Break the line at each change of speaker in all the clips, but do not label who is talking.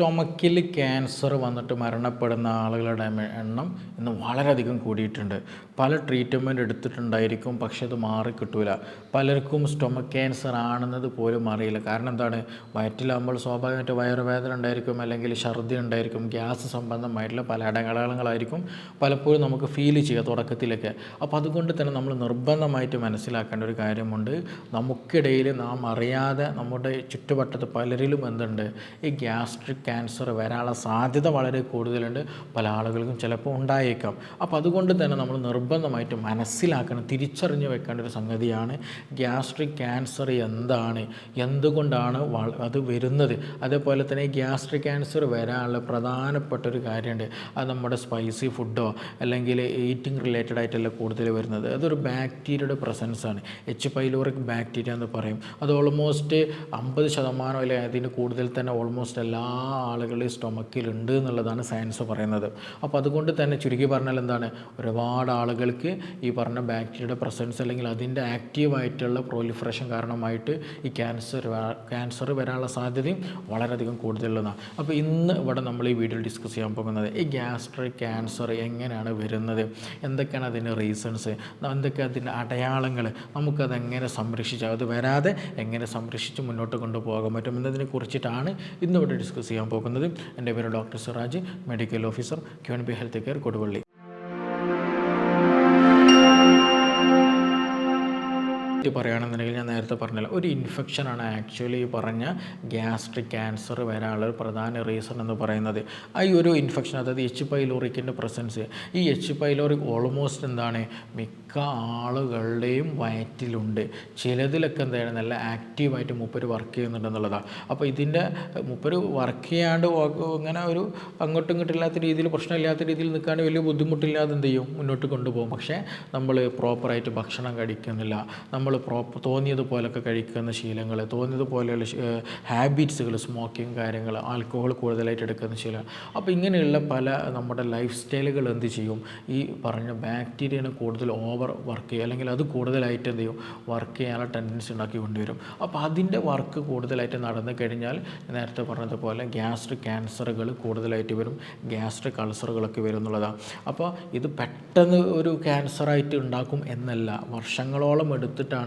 സ്റ്റൊമക്കിൽ cancer വന്നിട്ട് മരണപ്പെടുന്ന ആളുകളുടെ എണ്ണം ഇന്ന് വളരെയധികം കൂടിയിട്ടുണ്ട്. പല ട്രീറ്റ്മെന്റ് എടുത്തിട്ടുണ്ടായിരിക്കും പക്ഷെ അത് മാറി കിട്ടൂല. പലർക്കും സ്റ്റൊമക്ക് ക്യാൻസർ ആണെന്നത് പോലും അറിയില്ല. കാരണം എന്താണ്? വയറ്റിലാകുമ്പോൾ സ്വാഭാവികമായിട്ട് വയറുവേദന ഉണ്ടായിരിക്കും അല്ലെങ്കിൽ ഛർദി ഉണ്ടായിരിക്കും ഗ്യാസ് സംബന്ധമായിട്ടുള്ള പല അടയാളങ്ങളായിരിക്കും പലപ്പോഴും നമുക്ക് ഫീൽ ചെയ്യുക തുടക്കത്തിലൊക്കെ. അപ്പോൾ അതുകൊണ്ട് തന്നെ നമ്മൾ നിർബന്ധമായിട്ട് മനസ്സിലാക്കേണ്ട ഒരു കാര്യമുണ്ട്. നമുക്കിടയിൽ നാം അറിയാതെ നമ്മുടെ ചുറ്റുവട്ടത്ത് പലരിലും എന്തുണ്ട്? ഈ ഗ്യാസ്ട്രിക് ക്യാൻസർ വരാനുള്ള സാധ്യത വളരെ കൂടുതലുണ്ട്. പല ആളുകൾക്കും ചിലപ്പോൾ ഉണ്ടായേക്കാം. അപ്പോൾ അതുകൊണ്ട് തന്നെ നമ്മൾ നിർബന്ധമായിട്ട് മനസ്സിലാക്കണം തിരിച്ചറിഞ്ഞ് വെക്കേണ്ട ഒരു സംഗതിയാണ് ഗ്യാസ്ട്രിക് ക്യാൻസർ എന്താണ് എന്തുകൊണ്ടാണ് അത് വരുന്നത്. അതേപോലെ തന്നെ ഗ്യാസ്ട്രിക് ക്യാൻസർ വരാനുള്ള പ്രധാനപ്പെട്ട ഒരു കാര്യമുണ്ട്. അത് നമ്മുടെ സ്പൈസി ഫുഡോ അല്ലെങ്കിൽ ഈറ്റിംഗ് റിലേറ്റഡ് ആയിട്ടല്ല കൂടുതൽ വരുന്നത്. അതൊരു ബാക്ടീരിയയുടെ പ്രസൻസ് ആണ് എച്ച് പൈലോറിക് ബാക്ടീരിയ എന്ന് പറയും. അത് ഓൾമോസ്റ്റ് അമ്പത് ശതമാനം അല്ലെങ്കിൽ അതിന് കൂടുതൽ തന്നെ ഓൾമോസ്റ്റ് എല്ലാ ആളുകളുടെയും സ്റ്റൊമക്കിലുണ്ട് എന്നുള്ളതാണ് സയൻസ് പറയുന്നത്. അപ്പോൾ അതുകൊണ്ട് തന്നെ ചുരുക്കി പറഞ്ഞാൽ എന്താണ്? ഒരുപാട് ആളുകൾക്ക് ഈ പറഞ്ഞ ബാക്ടീരിയയുടെ പ്രസൻസ് അല്ലെങ്കിൽ അതിന്റെ ആക്റ്റീവായിട്ടുള്ള പ്രോലിഫറേഷൻ കാരണമായിട്ട് ഈ ക്യാൻസർ ക്യാൻസർ വരാനുള്ള സാധ്യതയും വളരെയധികം കൂടുതലുള്ളതാണ്. അപ്പോൾ ഇന്ന് ഇവിടെ നമ്മൾ ഈ വീഡിയോയിൽ ഡിസ്കസ് ചെയ്യാൻ പോകുന്നത് ഈ ഗ്യാസ്ട്രിക് ക്യാൻസർ എങ്ങനെയാണ് വരുന്നത്? എന്തൊക്കെയാണ് അതിന്റെ റീസൺസ് എന്തൊക്കെ അതിന്റെ അടയാളങ്ങൾ? നമുക്കതെങ്ങനെ എങ്ങനെ സംരക്ഷിച്ച് അത് വരാതെ എങ്ങനെ സംരക്ഷിച്ച് മുന്നോട്ട് കൊണ്ടുപോകാൻ പറ്റും എന്നതിനെ കുറിച്ചിട്ടാണ് ഇന്നിവിടെ ഡിസ്കസ് ഡിസ്കസ് ചെയ്യാൻ പോകുന്നത്. എന്റെ പേര് doctor Siraj medical officer Q N B health care Koduvally. പറ്റി പറയുകയാണെന്നുണ്ടെങ്കിൽ ഞാൻ നേരത്തെ പറഞ്ഞല്ലോ. ഒരു ഇൻഫെക്ഷനാണ് ആക്ച്വലി പറഞ്ഞ ഗ്യാസ്ട്രിക് ക്യാൻസർ വരാനുള്ള ഒരു പ്രധാന റീസൺ എന്ന് പറയുന്നത്. ആ ഈ ഒരു ഇൻഫെക്ഷൻ അതായത് എച്ച് പൈലോറിക്കിന്റെ പ്രസൻസ് ഈ എച്ച് പൈലോറി ഓൾമോസ്റ്റ് എന്താണ്? മിക്ക ആളുകളുടെയും വയറ്റിലുണ്ട്. ചിലതിലൊക്കെ എന്താണ്? നല്ല ആക്റ്റീവായിട്ട് മൂപ്പര് വർക്ക് ചെയ്യുന്നുണ്ടെന്നുള്ളതാണ് അപ്പോൾ ഇതിന്റെ മൂപ്പര് വർക്ക് ചെയ്യാണ്ട് അങ്ങനെ ഒരു അങ്ങോട്ടും ഇങ്ങോട്ടും രീതിയിൽ പ്രശ്നമില്ലാത്ത രീതിയിൽ നിൽക്കുകയാണെങ്കിൽ വലിയ ബുദ്ധിമുട്ടില്ലാതെ എന്ത് ചെയ്യും? മുന്നോട്ട് കൊണ്ടുപോകും. പക്ഷേ നമ്മൾ പ്രോപ്പറായിട്ട് ഭക്ഷണം കഴിക്കുന്നില്ല. നമ്മൾ പ്രോപ്പർ തോന്നിയതുപോലൊക്കെ കഴിക്കുന്ന ശീലങ്ങൾ തോന്നിയതുപോലെയുള്ള ഹാബിറ്റ്സുകൾ സ്മോക്കിങ് കാര്യങ്ങൾ ആൽക്കഹോൾ കൂടുതലായിട്ട് എടുക്കുന്ന ശീലം അപ്പോൾ ഇങ്ങനെയുള്ള പല നമ്മുടെ ലൈഫ് സ്റ്റൈലുകൾ എന്ത് ചെയ്യും? ഈ പറഞ്ഞ ബാക്ടീരിയനെ കൂടുതൽ ഓവർ വർക്ക് ചെയ്യുക അല്ലെങ്കിൽ അത് കൂടുതലായിട്ട് എന്ത് ചെയ്യും? വർക്ക് ചെയ്യാനുള്ള ടെൻഡൻസി ഉണ്ടാക്കി കൊണ്ടുവരും. അപ്പോൾ അതിന്റെ വർക്ക് കൂടുതലായിട്ട് നടന്നു കഴിഞ്ഞാൽ നേരത്തെ പറഞ്ഞതുപോലെ ഗ്യാസ്ട്രിക് ക്യാൻസറുകൾ കൂടുതലായിട്ട് വരും ഗ്യാസ്ട്രിക് അൾസറുകളൊക്കെ വരും എന്നുള്ളതാണ്. അപ്പോൾ ഇത് പെട്ടെന്ന് ഒരു ക്യാൻസറായിട്ട് ഉണ്ടാക്കും എന്നല്ല വർഷങ്ങളോളം എടുത്തിട്ടാണ്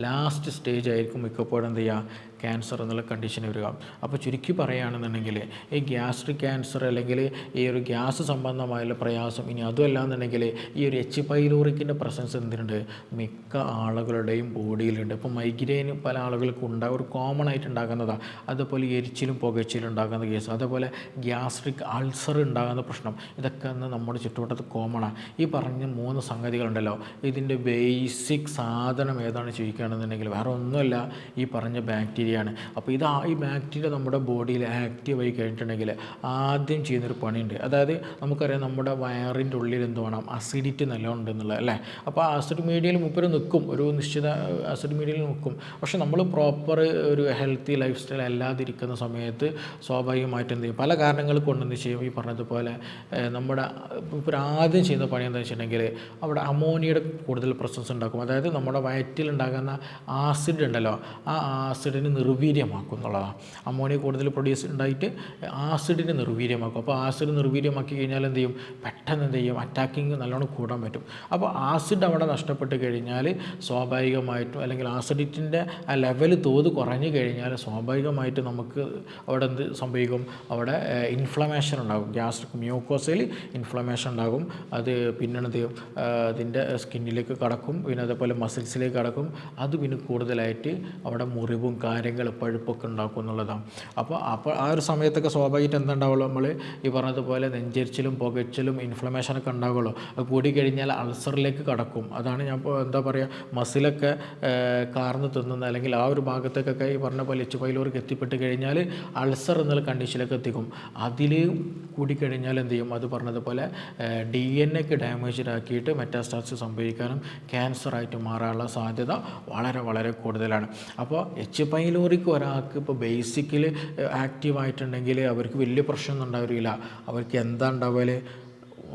ലാസ്റ്റ് സ്റ്റേജ് ആയിരിക്കും മിക്കപ്പോഴും എന്ത് ചെയ്യുക? ക്യാൻസർ എന്നുള്ള കണ്ടീഷൻ വരിക. അപ്പോൾ ചുരുക്കി പറയുകയാണെന്നുണ്ടെങ്കിൽ ഈ ഗ്യാസ്ട്രിക് ക്യാൻസർ അല്ലെങ്കിൽ ഈ ഒരു ഗ്യാസ് സംബന്ധമായുള്ള പ്രയാസം ഇനി അതുമല്ല എന്നുണ്ടെങ്കിൽ ഈ ഒരു എച്ച് പൈലോറിക്കിന്റെ പ്രസൻസ് എന്തിനുണ്ട്? മിക്ക ആളുകളുടെയും ബോഡിയിലുണ്ട്. ഇപ്പോൾ മൈഗ്രെയിൻ പല ആളുകൾക്കും ഉണ്ടാകും ഒരു കോമൺ ആയിട്ട് ഉണ്ടാകുന്നതാണ് അതുപോലെ എരിച്ചിലും പുകച്ചിലും ഉണ്ടാകുന്ന കേസ് അതുപോലെ ഗ്യാസ്ട്രിക് അൾസർ ഉണ്ടാകുന്ന പ്രശ്നം. ഇതൊക്കെ ഒന്ന് നമ്മുടെ ചുറ്റുവട്ടത്ത് കോമണാണ് ഈ പറഞ്ഞ മൂന്ന് സംഗതികളുണ്ടല്ലോ. ഇതിന്റെ ബേസിക് സാധനം ഏതാണ് ചോദിക്കുകയാണെന്നുണ്ടെങ്കിൽ വേറെ ഒന്നുമല്ല. ഈ പറഞ്ഞ ബാക്ടീരിയ ആണ് അപ്പോൾ ഇത് ഈ ബാക്ടീരിയ നമ്മുടെ ബോഡിയിൽ ആക്റ്റീവ് ആയി കഴിഞ്ഞിട്ടുണ്ടെങ്കിൽ ആദ്യം ചെയ്യുന്നൊരു പണിയുണ്ട്. അതായത് നമുക്കറിയാം നമ്മുടെ വയറിന്റെ ഉള്ളിൽ എന്ത് വേണം? അസിഡിറ്റി നല്ലോണം ഉണ്ടെന്നുള്ളത് അല്ലേ? അപ്പോൾ ആസിഡ് മീഡിയയിൽ മുപ്പര് നിൽക്കും. ഒരു നിശ്ചിത ആസിഡ് മീഡിയയിൽ നിൽക്കും. പക്ഷേ നമ്മൾ പ്രോപ്പർ ഒരു ഹെൽത്തി ലൈഫ് സ്റ്റൈൽ അല്ലാതിരിക്കുന്ന സമയത്ത് സ്വാഭാവികമായിട്ട് എന്ത് ചെയ്യും? പല കാരണങ്ങൾ കൊണ്ടെന്ന് ചെയ്യും? ഈ പറഞ്ഞതുപോലെ നമ്മുടെ ഇപ്പോൾ ആദ്യം ചെയ്യുന്ന പണി എന്താണെന്ന് വെച്ചിട്ടുണ്ടെങ്കിൽ അവിടെ അമോണിയയുടെ കൂടുതൽ പ്രസൻസ് ഉണ്ടാക്കും. അതായത് നമ്മുടെ വയറ്റിൽ ഉണ്ടാകുന്ന ആസിഡ് ഉണ്ടല്ലോ ആ ആസിഡിനെ നിർവീര്യമാക്കും എന്നുള്ളതാണ് അമോണിയ കൂടുതൽ പ്രൊഡ്യൂസ് ഉണ്ടായിട്ട് ആസിഡിനെ നിർവീര്യമാക്കും. അപ്പോൾ ആസിഡ് നിർവീര്യമാക്കി കഴിഞ്ഞാൽ എന്ത് ചെയ്യും? പെട്ടെന്ന് എന്ത് ചെയ്യും? അറ്റാക്കിങ് നല്ലോണം കൂടാൻ പറ്റും. അപ്പോൾ ആസിഡ് അവിടെ നഷ്ടപ്പെട്ട് കഴിഞ്ഞാൽ സ്വാഭാവികമായിട്ടും അല്ലെങ്കിൽ ആസിഡിറ്റിന്റെ ആ ലെവൽ തോത് കുറഞ്ഞു കഴിഞ്ഞാൽ സ്വാഭാവികമായിട്ട് നമുക്ക് അവിടെ എന്ത് സംഭവിക്കും? അവിടെ ഇൻഫ്ലമേഷൻ ഉണ്ടാകും. ഗ്യാസ്ട്രിക് മ്യൂക്കോസയിൽ ഇൻഫ്ലമേഷൻ ഉണ്ടാകും. അത് പിന്നെ എന്ത് ചെയ്യും? അതിന്റെ സ്കിന്നിലേക്ക് കടക്കും. പിന്നെ അതേപോലെ മസിൽസിലേക്ക് കടക്കും. അത് പിന്നെ കൂടുതലായിട്ട് അവിടെ മുറിവും കാര്യങ്ങൾ പഴുപ്പൊക്കെ ഉണ്ടാക്കും എന്നുള്ളതാണ്. അപ്പോൾ അപ്പോൾ ആ ഒരു സമയത്തൊക്കെ സ്വാഭാവികമായിട്ട് എന്തുണ്ടാവുള്ളൂ നമ്മൾ ഈ പറഞ്ഞതുപോലെ നെഞ്ചരിച്ചിലും പുകച്ചിലും ഇൻഫ്ലമേഷനൊക്കെ ഉണ്ടാവുള്ളൂ. അത് കൂടി കഴിഞ്ഞാൽ അൾസറിലേക്ക് കടക്കും. അതാണ് ഞാൻ എന്താ പറയുക മസിലൊക്കെ കാർന്ന് തിന്നുന്ന അല്ലെങ്കിൽ ആ ഒരു ഭാഗത്തേക്കൊക്കെ ഈ പറഞ്ഞ പോലെ എച്ച് പൈലൂർക്ക് എത്തിപ്പെട്ട് കഴിഞ്ഞാൽ അൾസർ എന്നുള്ള കണ്ടീഷനിലേക്ക് എത്തിക്കും. അതിൽ കൂടിക്കഴിഞ്ഞാൽ എന്ത് ചെയ്യും? അത് പറഞ്ഞതുപോലെ ഡി എൻ എക്ക് ഡാമേജ്ഡ് ആക്കിയിട്ട് മെറ്റാസ്റ്റാസിസ് സംഭവിക്കാനും ക്യാൻസറായിട്ട് മാറാനുള്ള സാധ്യത വളരെ വളരെ കൂടുതലാണ്. അപ്പോൾ എച്ച് പൈലോറിക്ക് ഒരാൾക്ക് ഇപ്പോൾ ബേസിക്കിൽ ആക്റ്റീവ് ആയിട്ടുണ്ടെങ്കിൽ അവർക്ക് വലിയ പ്രശ്നമൊന്നും ഉണ്ടാവില്ല അവർക്ക് എന്താ ഉണ്ടാവൽ?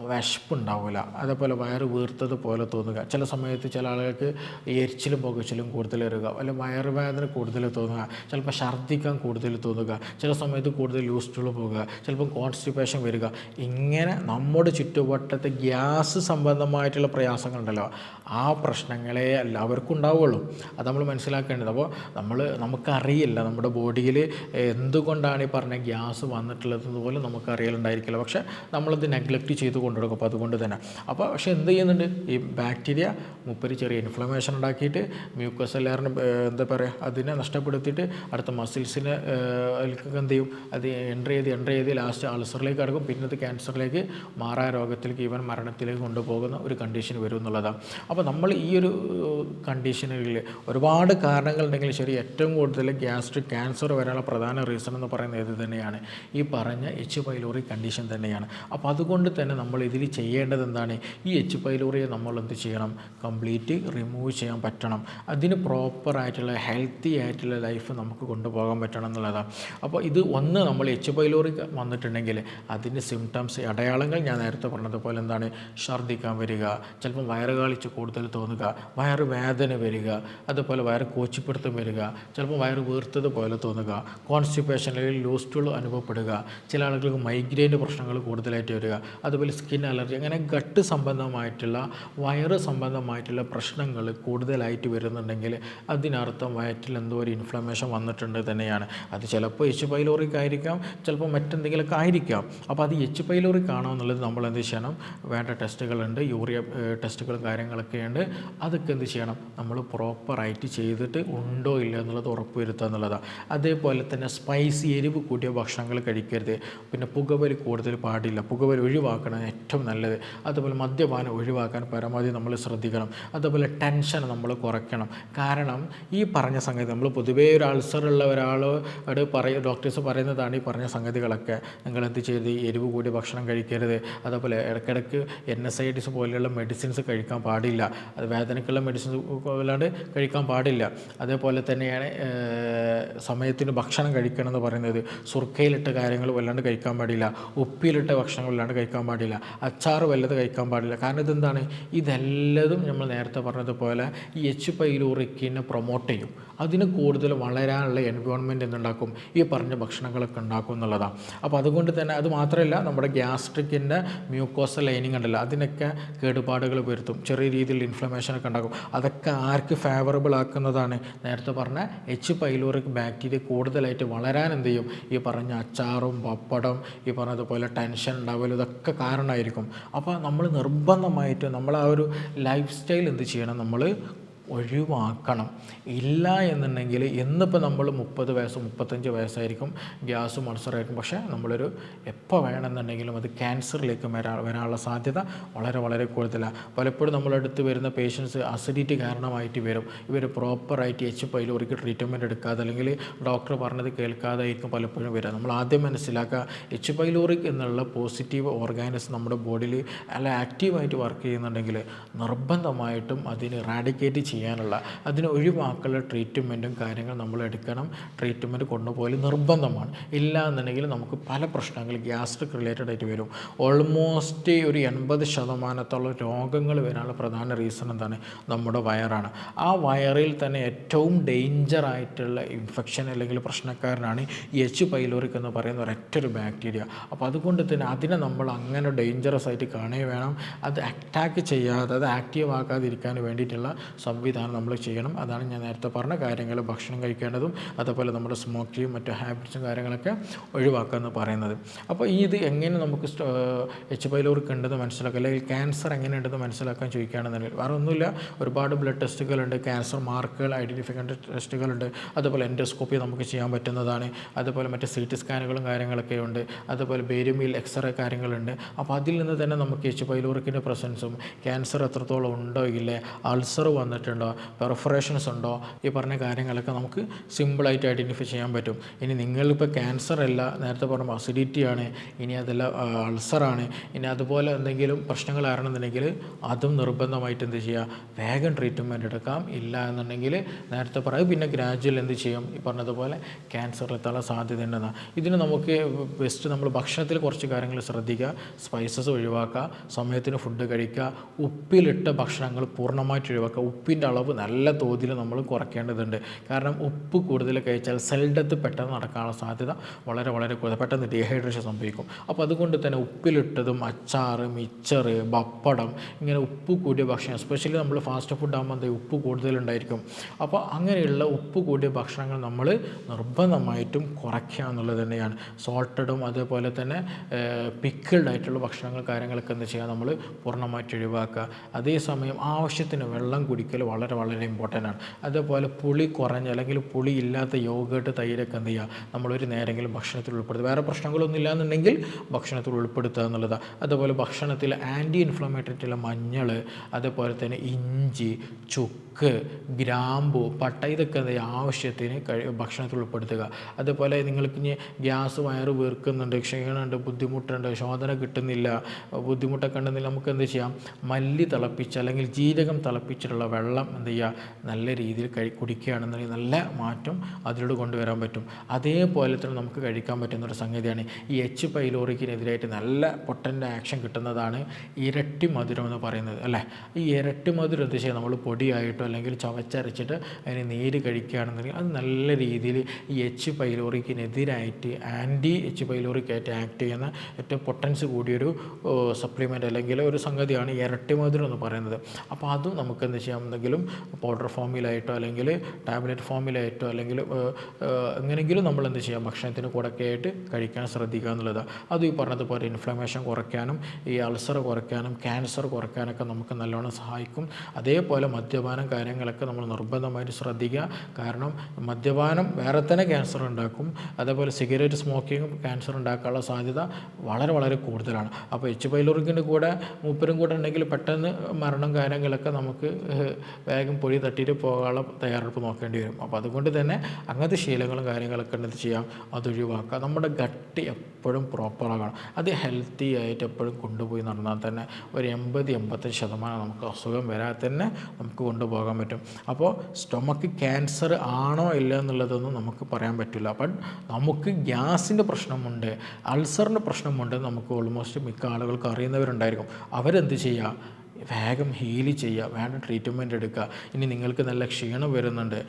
വിശപ്പുണ്ടാവില്ല അതേപോലെ വയറ് വീർത്തത് പോലെ തോന്നുക. ചില സമയത്ത് ചില ആളുകൾക്ക് എരിച്ചിലും പുകച്ചിലും കൂടുതൽ വരിക. അല്ലെങ്കിൽ വയറുവേദന കൂടുതൽ തോന്നുക. ചിലപ്പോൾ ഛർദ്ദിക്കാൻ കൂടുതൽ തോന്നുക. ചില സമയത്ത് കൂടുതൽ ലൂസ്റ്റൂൾ പോകുക ചിലപ്പോൾ കോൺസ്റ്റിപ്പേഷൻ വരിക. ഇങ്ങനെ നമ്മുടെ ചുറ്റുവട്ടത്തെ ഗ്യാസ് സംബന്ധമായിട്ടുള്ള പ്രയാസങ്ങളുണ്ടല്ലോ. ആ പ്രശ്നങ്ങളെ എല്ലാവർക്കും ഉണ്ടാവുള്ളൂ. അത് നമ്മൾ മനസ്സിലാക്കേണ്ടത്. അപ്പോൾ നമ്മൾ നമുക്കറിയില്ല നമ്മുടെ ബോഡിയിൽ എന്തുകൊണ്ടാണ് ഈ പറഞ്ഞ ഗ്യാസ് വന്നിട്ടുള്ളത് പോലും നമുക്കറിയലുണ്ടായിരിക്കില്ല. പക്ഷേ നമ്മളത് നെഗ്ലക്റ്റ് ചെയ്ത് കൊണ്ടുനടക്കും. അപ്പോൾ അതുകൊണ്ട് തന്നെ. അപ്പോൾ പക്ഷേ എന്ത് ചെയ്യുന്നുണ്ട്? ഈ ബാക്ടീരിയ മുപ്പര് ചെറിയ ഇൻഫ്ലമേഷൻ ഉണ്ടാക്കിയിട്ട് മ്യൂക്കസ് എല്ലാവരും എന്താ പറയുക അതിനെ നഷ്ടപ്പെടുത്തിയിട്ട് അടുത്ത മസിൽസിനെ എന്ത് ചെയ്യും? അത് എൻട്രി ചെയ്ത് എൻട്രി ചെയ്ത് ലാസ്റ്റ് അൾസറിലേക്ക് കിടക്കും. പിന്നെ അത് ക്യാൻസറിലേക്ക് മാറാ രോഗത്തിലേക്ക് ഈവൻ മരണത്തിലേക്ക് കൊണ്ടുപോകുന്ന ഒരു കണ്ടീഷൻ വരും എന്നുള്ളതാണ്. അപ്പോൾ നമ്മൾ ഈ ഒരു കണ്ടീഷനുകളിൽ ഒരുപാട് കാരണങ്ങളുണ്ടെങ്കിൽ ശരി ഏറ്റവും കൂടുതൽ ഗ്യാസ്ട്രിക് ക്യാൻസർ വരാനുള്ള പ്രധാന റീസൺ എന്ന് പറയുന്നത് ഇത് തന്നെയാണ്? ഈ പറഞ്ഞ എച്ച് പൈലോറി കണ്ടീഷൻ തന്നെയാണ്. അപ്പോൾ അതുകൊണ്ട് തന്നെ നമ്മൾ ഇതിൽ ചെയ്യേണ്ടത് എന്താണ് ഈ എച്ച് പൈലോറിയെ നമ്മൾ എന്ത് ചെയ്യണം? കംപ്ലീറ്റ് റിമൂവ് ചെയ്യാൻ പറ്റണം. അതിന് പ്രോപ്പറായിട്ടുള്ള ഹെൽത്തി ആയിട്ടുള്ള ലൈഫ് നമുക്ക് കൊണ്ടുപോകാൻ പറ്റണം എന്നുള്ളതാണ് അപ്പോൾ ഇത് ഒന്ന് നമ്മൾ എച്ച് പൈലോറി വന്നിട്ടുണ്ടെങ്കിൽ അതിന്റെ സിംറ്റംസ് അടയാളങ്ങൾ ഞാൻ നേരത്തെ പറഞ്ഞതുപോലെ എന്താണ്? ഛർദ്ദിക്കാൻ വരിക ചിലപ്പോൾ വയറ് കാളിച്ച് കൂടുതൽ തോന്നുക വയറ് വേദന വരിക അതുപോലെ വയറ് കോച്ചിപ്പിടുത്തം വരിക ചിലപ്പോൾ വയറ് വീർത്തത് പോലെ തോന്നുക കോൺസ്റ്റിപ്പേഷൻ അല്ലെങ്കിൽ ലൂസ്റ്റൂൾ അനുഭവപ്പെടുക ചില ആളുകൾക്ക് മൈഗ്രെയിന്റെ പ്രശ്നങ്ങൾ കൂടുതലായിട്ട് വരിക അതുപോലെ സ്കിൻ അലർജി അങ്ങനെ ഗട്ട് സംബന്ധമായിട്ടുള്ള വയറ് സംബന്ധമായിട്ടുള്ള പ്രശ്നങ്ങൾ കൂടുതലായിട്ട് വരുന്നുണ്ടെങ്കിൽ അതിനർത്ഥം വയറ്റിൽ എന്തോ ഒരു ഇൻഫ്ലമേഷൻ വന്നിട്ടുണ്ട് തന്നെയാണ്. അത് ചിലപ്പോൾ എച്ച് പൈലോറിക് ആയിരിക്കാം ചിലപ്പോൾ മറ്റെന്തെങ്കിലുമൊക്കെ ആയിരിക്കാം. അപ്പോൾ അത് എച്ച് പൈലോറിക് ആണോ എന്നുള്ളത് നമ്മൾ എന്ത് ചെയ്യണം? വേണ്ട ടെസ്റ്റുകളുണ്ട് യൂറിയ ടെസ്റ്റുകളും കാര്യങ്ങളൊക്കെ ഉണ്ട് അതൊക്കെ എന്ത് ചെയ്യണം? നമ്മൾ പ്രോപ്പറായിട്ട് ചെയ്തിട്ട് ഉണ്ടോ ഇല്ല എന്നുള്ളത് ഉറപ്പുവരുത്തുക എന്നുള്ളതാണ് അതേപോലെ തന്നെ സ്പൈസി എരിവ് കൂടിയ ഭക്ഷണങ്ങൾ കഴിക്കരുത്. പിന്നെ പുകവലി കൂടുതൽ പാടില്ല. പുകവലി ഒഴിവാക്കണം. ഏറ്റവും നല്ലത്. അതുപോലെ മദ്യപാനം ഒഴിവാക്കാൻ പരമാവധി നമ്മൾ ശ്രദ്ധിക്കണം. അതുപോലെ ടെൻഷൻ നമ്മൾ കുറയ്ക്കണം. കാരണം ഈ പറഞ്ഞ സംഗതി നമ്മൾ പൊതുവേ ഒരു അൾസർ ഉള്ള ഒരാളോട് പറയ ഡോക്ടേഴ്സ് പറയുന്നതാണ് ഈ പറഞ്ഞ സംഗതികളൊക്കെ. നിങ്ങൾ എന്ത് ചെയ്ത് എരിവ് കൂടിയ ഭക്ഷണം കഴിക്കരുത്. അതുപോലെ ഇടയ്ക്കിടയ്ക്ക് എൻ എസ് ഐ ഡിസ് പോലെയുള്ള മെഡിസിൻസ് കഴിക്കാൻ പാടില്ല. അത് വേദനയ്ക്കുള്ള മെഡിസിൻസ് അല്ലാണ്ട് കഴിക്കാൻ പാടില്ല. അതേപോലെ തന്നെയാണ് സമയത്തിന് ഭക്ഷണം കഴിക്കണം എന്ന് പറയുന്നത്. സുർക്കയിലിട്ട കാര്യങ്ങൾ വല്ലാണ്ട് കഴിക്കാൻ പാടില്ല. ഉപ്പിയിലിട്ട ഭക്ഷണങ്ങൾ വല്ലാണ്ട് കഴിക്കാൻ പാടില്ല. അച്ചാർ വല്ലത് കഴിക്കാൻ പാടില്ല. കാരണം ഇതെന്താണ്? ഇതെല്ലതും നമ്മൾ നേരത്തെ പറഞ്ഞതുപോലെ ഈ എച്ച് പൈലൂറിക്കിനെ പ്രൊമോട്ട് ചെയ്യും. അതിന് കൂടുതൽ വളരാനുള്ള എൻവയോൺമെന്റ് എന്തുണ്ടാക്കും? ഈ പറഞ്ഞ ഭക്ഷണങ്ങളൊക്കെ ഉണ്ടാക്കും എന്നുള്ളതാണ് അപ്പോൾ അതുകൊണ്ട് തന്നെ അത് മാത്രമല്ല നമ്മുടെ ഗ്യാസ്ട്രിക്കിന്റെ മ്യൂക്കോസ ലൈനിങ് ഉണ്ടല്ലോ അതിനൊക്കെ കേടുപാടുകൾ വരുത്തും. ചെറിയ രീതിയിൽ ഇൻഫ്ലമേഷൻ ഒക്കെ ഉണ്ടാക്കും. അതൊക്കെ ആർക്ക് ഫേവറബിൾ ആക്കുന്നതാണ്? നേരത്തെ പറഞ്ഞ എച്ച് പൈലോറിക് ബാക്ടീരിയ കൂടുതലായിട്ട് വളരാൻ എന്ത് ചെയ്യും? ഈ പറഞ്ഞ അച്ചാറും പപ്പടം ഈ പറഞ്ഞതുപോലെ ടെൻഷൻ ഉണ്ടാവലും ഇതൊക്കെ കാരണമായിരിക്കും. അപ്പോൾ നമ്മൾ നിർബന്ധമായിട്ട് നമ്മൾ ആ ഒരു ലൈഫ് സ്റ്റൈൽ എന്ത് ചെയ്യണം? നമ്മൾ ഒഴിവാക്കണം. ഇല്ല എന്നുണ്ടെങ്കിൽ ഇന്നിപ്പോൾ നമ്മൾ മുപ്പത് വയസ്സ് മുപ്പത്തഞ്ച് വയസ്സായിരിക്കും ഗ്യാസ് അൾസറായിരിക്കും പക്ഷേ നമ്മളൊരു എപ്പോൾ വേണമെന്നുണ്ടെങ്കിലും അത് ക്യാൻസറിലേക്ക് വരാ വരാനുള്ള സാധ്യത വളരെ വളരെ കൂടുതലാണ് പലപ്പോഴും നമ്മളടുത്ത് വരുന്ന പേഷ്യൻസ് അസിഡിറ്റി കാരണമായിട്ട് വരും. ഇവർ പ്രോപ്പറായിട്ട് എച്ച് പൈലോറിക്ക് ട്രീറ്റ്മെന്റ് എടുക്കാതെ അല്ലെങ്കിൽ ഡോക്ടർ പറഞ്ഞത് കേൾക്കാതായിരിക്കും പലപ്പോഴും വരിക നമ്മൾ ആദ്യം മനസ്സിലാക്കുക എച്ച് പൈലോറിക് എന്നുള്ള പോസിറ്റീവ് ഓർഗാനിസം നമ്മുടെ ബോഡിയിൽ അല്ല ആക്റ്റീവായിട്ട് വർക്ക് ചെയ്യുന്നുണ്ടെങ്കിൽ നിർബന്ധമായിട്ടും അതിന് റാഡിക്കേറ്റ് ചെയ്യാനുള്ള അതിന് ഒഴിവാക്കാനുള്ള ട്രീറ്റ്മെന്റും കാര്യങ്ങൾ നമ്മൾ എടുക്കണം. ട്രീറ്റ്മെന്റ് കൊണ്ടുപോകൽ നിർബന്ധമാണ്. ഇല്ല എന്നുണ്ടെങ്കിൽ നമുക്ക് പല പ്രശ്നങ്ങൾ ഗ്യാസ്ട്രിക് റിലേറ്റഡ് ആയിട്ട് വരും. ഓൾമോസ്റ്റ് ഒരു എൺപത് ശതമാനത്തോളം രോഗങ്ങൾ വരാനുള്ള പ്രധാന റീസൺ എന്താണ്? നമ്മുടെ വയറാണ്. ആ വയറിൽ തന്നെ ഏറ്റവും ഡേഞ്ചർ ആയിട്ടുള്ള ഇൻഫെക്ഷൻ അല്ലെങ്കിൽ പ്രശ്നക്കാരനാണ് എച്ച് പൈലോറിക് എന്ന് പറയുന്ന ഒരൊറ്റൊരു ബാക്ടീരിയ അപ്പോൾ അതുകൊണ്ട് തന്നെ അതിനെ നമ്മൾ അങ്ങനെ ഡേഞ്ചറസ് ആയിട്ട് കാണുകയും വേണം. അത് അറ്റാക്ക് ചെയ്യാതെ അത് ആക്റ്റീവ് ആക്കാതിരിക്കാൻ വേണ്ടിയിട്ടുള്ള സംവിധാനം നമ്മൾ ചെയ്യണം. അതാണ് ഞാൻ നേരത്തെ പറഞ്ഞ കാര്യങ്ങൾ ഭക്ഷണം കഴിക്കേണ്ടതും അതേപോലെ നമ്മുടെ സ്മോക്കിയും മറ്റു ഹാബിറ്റ്സും കാര്യങ്ങളൊക്കെ ഒഴിവാക്കുക എന്ന് പറയുന്നത്. അപ്പോൾ ഈ ഇത് എങ്ങനെ നമുക്ക് എച്ച് പൈലോറിക് ഉണ്ടെന്ന് മനസ്സിലാക്കുക? അല്ലെങ്കിൽ ക്യാൻസർ എങ്ങനെ ഉണ്ടെന്ന് മനസ്സിലാക്കാൻ ചോദിക്കുകയാണെന്നുണ്ടെങ്കിൽ വേറെ ഒന്നുമില്ല. ഒരുപാട് ബ്ലഡ് ടെസ്റ്റുകളുണ്ട് ക്യാൻസർ മാർക്കുകൾ ഐഡന്റിഫിക്കേണ്ട ടെസ്റ്റുകളുണ്ട് അതുപോലെ എൻഡോസ്കോപ്പി നമുക്ക് ചെയ്യാൻ പറ്റുന്നതാണ്. അതുപോലെ മറ്റ് സി ടി സ്കാനുകളും കാര്യങ്ങളൊക്കെ ഉണ്ട്. അതുപോലെ ബേരുമിൽ എക്സ്റേ കാര്യങ്ങളുണ്ട്. അപ്പോൾ അതിൽ നിന്ന് തന്നെ നമുക്ക് എച്ച് പൈലോറിക്കിന്റെ പ്രസൻസും ക്യാൻസർ എത്രത്തോളം ഉണ്ടോ ഇല്ലേ അൾസർ വന്നിട്ടുണ്ട്. ചെയ്തിട്ടുണ്ടോ? പെർഫറേഷൻസ് ഉണ്ടോ? ഈ പറഞ്ഞ കാര്യങ്ങളൊക്കെ നമുക്ക് സിമ്പിളായിട്ട് ഐഡന്റിഫൈ ചെയ്യാൻ പറ്റും. ഇനി നിങ്ങളിപ്പോൾ ക്യാൻസർ അല്ല നേരത്തെ പറഞ്ഞ അസിഡിറ്റിയാണ് ഇനി അതല്ല അൾസറാണ് ഇനി അതുപോലെ എന്തെങ്കിലും പ്രശ്നങ്ങൾ ആണെന്നുണ്ടെങ്കിൽ അതും നിർബന്ധമായിട്ട് എന്ത് ചെയ്യുക വേഗം ട്രീറ്റ്മെന്റ് എടുക്കാം. ഇല്ല എന്നുണ്ടെങ്കിൽ നേരത്തെ പറയും പിന്നെ ഗ്രാജുവൽ എന്ത് ചെയ്യും? ഈ പറഞ്ഞതുപോലെ ക്യാൻസർ എത്താനുള്ള സാധ്യത ഉണ്ടെന്നാണ് ഇതിന് നമുക്ക് ബെസ്റ്റ് നമ്മൾ ഭക്ഷണത്തിൽ കുറച്ച് കാര്യങ്ങൾ ശ്രദ്ധിക്കുക. സ്പൈസസ് ഒഴിവാക്കുക. സമയത്തിന് ഫുഡ് കഴിക്കുക. ഉപ്പിലിട്ട ഭക്ഷണങ്ങൾ പൂർണമായിട്ട് ഒഴിവാക്കുക. ഉപ്പിന്റെ അളവ് നല്ല തോതിൽ നമ്മൾ കുറയ്ക്കേണ്ടതുണ്ട്. കാരണം ഉപ്പ് കൂടുതൽ കഴിച്ചാൽ സെൽഡത്ത് പെട്ടെന്ന് നടക്കാനുള്ള സാധ്യത വളരെ വളരെ കൂടുതൽ. പെട്ടെന്ന് ഡീഹൈഡ്രേഷൻ സംഭവിക്കും. അപ്പോൾ അതുകൊണ്ട് തന്നെ ഉപ്പിലിട്ടതും അച്ചാറ് മിച്ചർ പപ്പടം ഇങ്ങനെ ഉപ്പ് കൂടിയ ഭക്ഷണം എസ്പെഷ്യലി നമ്മൾ ഫാസ്റ്റ് ഫുഡ് ആകുമ്പോൾ എന്താ ഉപ്പ് കൂടുതലുണ്ടായിരിക്കും. അപ്പോൾ അങ്ങനെയുള്ള ഉപ്പ് കൂടിയ ഭക്ഷണങ്ങൾ നമ്മൾ നിർബന്ധമായിട്ടും കുറയ്ക്കുക എന്നുള്ളത് തന്നെയാണ്. സോൾട്ടഡും അതേപോലെ തന്നെ പിക്കിൾഡ് ആയിട്ടുള്ള ഭക്ഷണങ്ങൾ കാര്യങ്ങളൊക്കെ എന്താ ചെയ്യുക? നമ്മൾ പൂർണമായിട്ട് ഒഴിവാക്കുക. അതേസമയം ആവശ്യത്തിന് വെള്ളം കുടിക്കൽ വളരെ വളരെ ഇമ്പോർട്ടന്റ് ആണ്. അതേപോലെ പുളി കുറഞ്ഞ അല്ലെങ്കിൽ പുളി ഇല്ലാത്ത യോഗേട്ട് തൈരൊക്കെ എന്ത് ചെയ്യുക നമ്മളൊരു നേരെങ്കിലും ഭക്ഷണത്തിൽ ഉൾപ്പെടുത്തുക. വേറെ പ്രശ്നങ്ങളൊന്നും ഇല്ലാന്നുണ്ടെങ്കിൽ ഭക്ഷണത്തിൽ ഉൾപ്പെടുത്തുക എന്നുള്ളതാണ് അതുപോലെ ഭക്ഷണത്തിൽ ആന്റി ഇൻഫ്ലമേറ്ററി ആയിട്ടുള്ള മഞ്ഞൾ അതേപോലെ തന്നെ ഇഞ്ചി ചുക്ക് ഗ്രാമ്പു പട്ട ഇതൊക്കെ എന്താ ചെയ്യുക ആവശ്യത്തിന് കഴി ഭക്ഷണത്തിൽ ഉൾപ്പെടുത്തുക. അതേപോലെ നിങ്ങൾക്ക് ഇനി ഗ്യാസ് വയറ് വീർക്കുന്നുണ്ട് ക്ഷീണമുണ്ട് ബുദ്ധിമുട്ടുണ്ട് ശോധന കിട്ടുന്നില്ല ബുദ്ധിമുട്ടൊക്കെ ഉണ്ടെങ്കിൽ നമുക്ക് എന്ത് ചെയ്യാം? മല്ലി തിളപ്പിച്ച് അല്ലെങ്കിൽ ജീരകം തിളപ്പിച്ചിട്ടുള്ള വെള്ളം എന്ത് ചെയ്യുക? നല്ല രീതിയിൽ കഴി കുടിക്കുകയാണെന്നുണ്ടെങ്കിൽ നല്ല മാറ്റം അതിലൂടെ കൊണ്ടുവരാൻ പറ്റും. അതേപോലെ തന്നെ നമുക്ക് കഴിക്കാൻ പറ്റുന്ന ഒരു സംഗതിയാണ് ഈ എച്ച് പൈലോറിക്കിനെതിരായിട്ട് നല്ല പൊട്ടന്റെ ആക്ഷൻ കിട്ടുന്നതാണ് ഇരട്ടി മധുരം എന്ന് പറയുന്നത് അല്ലേ? ഈ ഇരട്ടി മധുരം എന്ത് ചെയ്യുക? നമ്മൾ പൊടിയായിട്ടോ അല്ലെങ്കിൽ ചവച്ചരച്ചിട്ട് അതിന് നീര് കഴിക്കുകയാണെന്നുണ്ടെങ്കിൽ അത് നല്ല രീതിയിൽ ഈ എച്ച് പൈലോറിക്കിനെതിരായിട്ട് ആന്റി എച്ച് പൈലോറിക്കായിട്ട് ആക്ട് ചെയ്യുന്ന ഏറ്റവും പൊട്ടൻസ് കൂടിയൊരു സപ്ലിമെന്റ് അല്ലെങ്കിൽ ഒരു സംഗതിയാണ് ഇരട്ടി മധുരം എന്ന് പറയുന്നത്. അപ്പോൾ അതും നമുക്ക് എന്ത് ചെയ്യാം? എന്തെങ്കിലും പൗഡർ ഫോമിലായിട്ടോ അല്ലെങ്കിൽ ടാബ്ലറ്റ് ഫോമിലായിട്ടോ അല്ലെങ്കിൽ എങ്ങനെയെങ്കിലും നമ്മൾ എന്ത് ചെയ്യാം? ഭക്ഷണത്തിന് കൂടെയൊക്കെ കഴിക്കാൻ ശ്രദ്ധിക്കുക എന്നുള്ളത്. അത് ഈ പറഞ്ഞതുപോലെ ഇൻഫ്ലമേഷൻ കുറയ്ക്കാനും ഈ അൾസർ കുറയ്ക്കാനും ക്യാൻസർ കുറയ്ക്കാനൊക്കെ നമുക്ക് നല്ലോണം സഹായിക്കും. അതേപോലെ മദ്യപാനം കാര്യങ്ങളൊക്കെ നമ്മൾ നിർബന്ധമായിട്ട് ശ്രദ്ധിക്കുക. കാരണം മദ്യപാനം വേറെ തന്നെ ക്യാൻസർ ഉണ്ടാക്കും. അതേപോലെ സിഗരറ്റ് സ്മോക്കിങ്ങും ക്യാൻസർ ഉണ്ടാക്കാനുള്ള സാധ്യത വളരെ വളരെ കൂടുതലാണ്. അപ്പോൾ എച്ച് പൈലോറിക്കിന്റെ കൂടെ മൂപ്പരും കൂടെ ഉണ്ടെങ്കിൽ പെട്ടെന്ന് മരണം കാര്യങ്ങളൊക്കെ നമുക്ക് വേഗം പൊടി തട്ടിയിട്ട് പോകാനുള്ള തയ്യാറെടുപ്പ് നോക്കേണ്ടി വരും. അപ്പോൾ അതുകൊണ്ട് തന്നെ അങ്ങനത്തെ ശീലങ്ങളും കാര്യങ്ങളൊക്കെ എന്ത് ചെയ്യാം? അതൊഴിവാക്കുക നമ്മുടെ ഗട്ടി എപ്പോഴും പ്രോപ്പറാകണം അത് ഹെൽത്തി ആയിട്ട് എപ്പോഴും കൊണ്ടുപോയി നടന്നാൽ തന്നെ ഒരു എൺപത് എൺപത്തഞ്ച് ശതമാനം നമുക്ക് അസുഖം വരാതെ തന്നെ നമുക്ക് കൊണ്ടുപോകാൻ പറ്റും. അപ്പോൾ സ്റ്റൊമക്ക് ക്യാൻസർ ആണോ ഇല്ല എന്നുള്ളതൊന്നും നമുക്ക് പറയാൻ പറ്റില്ല. ബട്ട് നമുക്ക് ഗ്യാസിന്റെ പ്രശ്നമുണ്ട് അൾസറിന്റെ പ്രശ്നമുണ്ട് നമുക്ക് ഓൾമോസ്റ്റ് മിക്ക ആളുകൾക്ക് അറിയുന്നവരുണ്ടായിരിക്കും. അവരെന്ത് ചെയ്യുക? വേഗം ഹീൽ ചെയ്യുക വേണ്ട ട്രീറ്റ്മെന്റ് എടുക്കുക. ഇനി നിങ്ങൾക്ക് നല്ല ക്ഷീണം വരുന്നുണ്ട്.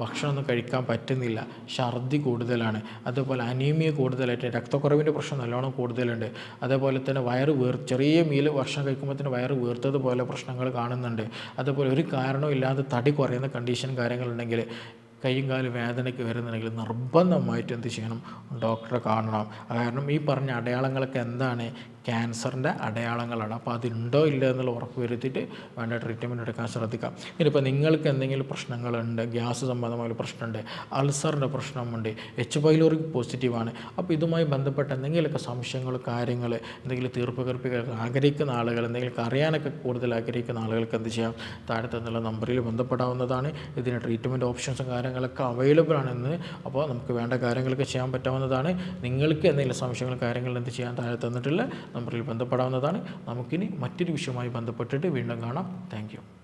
ഭക്ഷണമൊന്നും കഴിക്കാൻ പറ്റുന്നില്ല. ഛർദി കൂടുതലാണ്. അതുപോലെ അനീമിയ കൂടുതലായിട്ട് രക്തക്കുറവിന്റെ പ്രശ്നം നല്ലോണം കൂടുതലുണ്ട്. അതേപോലെ തന്നെ വയറ് വീർ ചെറിയ മീൽ ഭക്ഷണം കഴിക്കുമ്പോൾ തന്നെ വയറ് വീർത്തതുപോലെ പ്രശ്നങ്ങൾ കാണുന്നുണ്ട്. അതുപോലെ ഒരു കാരണവും ഇല്ലാതെ തടി കുറയുന്ന കണ്ടീഷൻ കാര്യങ്ങളുണ്ടെങ്കിൽ കൈയും കാലും വേദനയ്ക്ക് വരുന്നുണ്ടെങ്കിൽ നിർബന്ധമായിട്ട് എന്ത് ചെയ്യണം? ഡോക്ടറെ കാണണം. കാരണം ഈ പറഞ്ഞ അടയാളങ്ങളൊക്കെ എന്താണ്? ക്യാൻസറിന്റെ അടയാളങ്ങളാണ്. അപ്പോൾ അതുണ്ടോ ഇല്ല എന്നുള്ള ഉറപ്പ് വരുത്തിയിട്ട് വേണ്ട ട്രീറ്റ്മെന്റ് എടുക്കാൻ ശ്രദ്ധിക്കാം. ഇനിയിപ്പോൾ നിങ്ങൾക്ക് എന്തെങ്കിലും പ്രശ്നങ്ങളുണ്ട് ഗ്യാസ് സംബന്ധമായ പ്രശ്നമുണ്ട് അൾസറിന്റെ പ്രശ്നമുണ്ട് എച്ച് പൈലോറിക് പോസിറ്റീവാണ് അപ്പോൾ ഇതുമായി ബന്ധപ്പെട്ട എന്തെങ്കിലുമൊക്കെ സംശയങ്ങൾ കാര്യങ്ങൾ എന്തെങ്കിലും തീർപ്പ് കൽപ്പിക്കാൻ ആഗ്രഹിക്കുന്ന ആളുകൾ എന്തെങ്കിലും അറിയാനൊക്കെ കൂടുതൽ ആഗ്രഹിക്കുന്ന ആളുകൾക്ക് എന്ത് ചെയ്യാം? താഴെ തന്നുള്ള നമ്പറിൽ ബന്ധപ്പെടാവുന്നതാണ്. ഇതിന് ട്രീറ്റ്മെന്റ് ഓപ്ഷൻസും കാര്യങ്ങളൊക്കെ അവൈലബിൾ ആണെന്ന് അപ്പോൾ നമുക്ക് വേണ്ട കാര്യങ്ങളൊക്കെ ചെയ്യാൻ പറ്റാവുന്നതാണ്. നിങ്ങൾക്ക് എന്തെങ്കിലും സംശയങ്ങൾ കാര്യങ്ങൾ എന്ത് ചെയ്യാൻ താഴെ തന്നിട്ടുള്ള നമ്പറിൽ ബന്ധപ്പെടാവുന്നതാണ്. നമുക്കിനി മറ്റൊരു വിഷയവുമായി ബന്ധപ്പെട്ടിട്ട് വീണ്ടും കാണാം. താങ്ക്